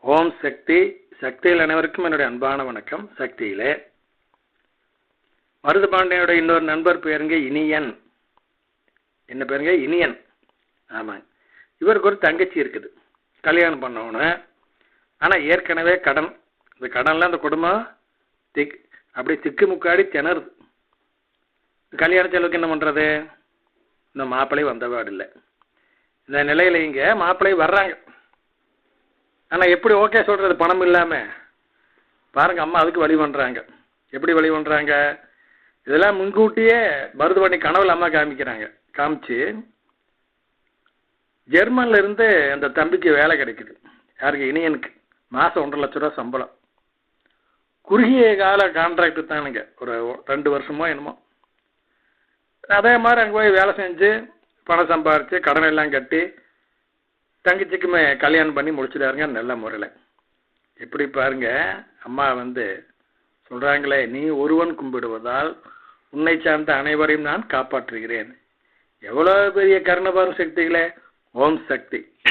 ஓம் சக்தி. சக்தியில் அனைவருக்கும் என்னுடைய அன்பான வணக்கம். சக்தியிலே. மருது பாண்டியனுடைய இன்னொரு நண்பர் பேருங்க இனியன். என்ன பேருங்க? இனியன். ஆமாங்க இவருக்கு ஒரு தங்கச்சி இருக்குது. கல்யாணம் பண்ணவனு. ஆனால் ஏற்கனவே கடன். இந்த கடனில் அந்த குடும்பம் திக் அப்படியே திக்கு முக்காடி திணறுது. கல்யாண செலவுக்கு என்ன பண்ணுறது இந்த மாப்பிள்ளை வந்தபாடு இல்லை. இந்த நிலையில் இங்கே மாப்பிள்ளை வர்றாங்க. ஆனால் எப்படி ஓகே சொல்கிறது பணம் இல்லாமல் பாருங்கள் அம்மா அதுக்கு வழி பண்ணுறாங்க எப்படி வழி பண்ணுறாங்க இதெல்லாம் முன்கூட்டியே மருது பண்ணி கனவுல அம்மா காமிக்கிறாங்க. காமிச்சு ஜெர்மன்ல இருந்து அந்த தம்பிக்கு வேலை கிடைக்குது. யாருக்கு? இனியனுக்கு. மாதம் ஒன்றரை லட்ச ரூபா சம்பளம். குறுகிய கால கான்ட்ராக்ட் தானுங்க. ஒரு ரெண்டு வருஷமோ என்னமோ. அதே மாதிரி அங்கே போய் வேலை செஞ்சு பணம் சம்பாரித்து கடன் எல்லாம் கட்டி தங்கச்சிக்குமே கல்யாணம் பண்ணி முடிச்சிடாருங்க நல்ல முறையில். எப்படி பாருங்க அம்மா வந்து சொல்கிறாங்களே நீ ஒருவன் கும்பிடுவதால் உன்னை சார்ந்த அனைவரையும் நான் காப்பாற்றுகிறேன். எவ்வளோ பெரிய கருணபாரம் சக்திகளே ஓம் சக்தி.